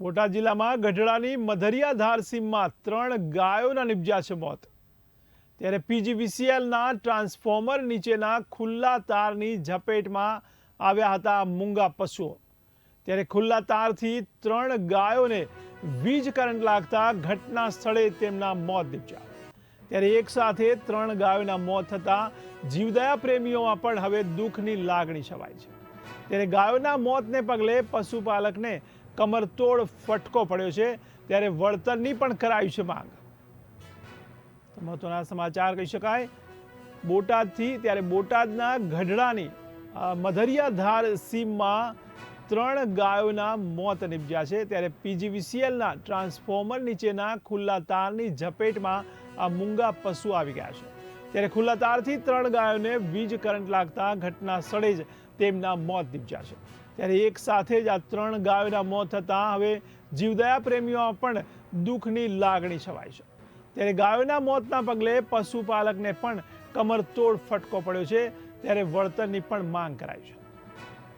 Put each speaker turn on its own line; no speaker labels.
બોટાદ જિલ્લામાં ગઢડાની મધરિયા ધાર સીમમાં ત્રણ ગાયોના નિપજ્યા છે મોત. ત્યારે પીજીવીસીએલના ટ્રાન્સફોર્મર નીચેના ખુલ્લા તારની ઝપેટમાં આવ્યા હતા મૂંગા પશુઓ. ત્યારે ખુલ્લા તારથી ત્રણ ગાયોને વીજ કરંટ લાગતા ઘટના સ્થળે તેમના મોત નીપજ્યા. ત્યારે એક સાથે ત્રણ ગાયોના મોત થતાં જીવદયા પ્રેમીઓમાં પણ હવે દુઃખની લાગણી છવાય છે. ત્યારે ગાયોના મોતને પગલે પશુપાલકને કમરતોડ ફટકો પડ્યો છે. ત્યારે વળતરની પણ કરાયું છે માંગ. મહત્વના સમાચાર કહી શકાય. બોટાદથી ત્યારે બોટાદના ગઢડાની મધરિયાધાર મધરિયા ધાર સીમમાં ત્રણ ગાયોના મોત નિપજ્યા છે. ત્યારે પીજીવીસીએલના ટ્રાન્સફોર્મર નીચેના ખુલ્લા તારની ઝપેટમાં આ મૂંગા પશુ આવી ગયા છે. ત્યારે ખુલ્લા તારથી ત્રણ ગાયોને વીજ કરંટ લાગતા ઘટના સ્થળે જ તેમના મોત નીપજ્યા છે. ત્યારે એક સાથે જ આ ત્રણ ગાયોના મોત થતાં હવે જીવદયા પ્રેમીઓમાં પણ દુઃખની લાગણી છવાય છે. ત્યારે ગાયોના મોતના પગલે પશુપાલકને પણ કમરતોડ ફટકો પડ્યો છે. ત્યારે વળતરની પણ માંગ કરાઈ છે.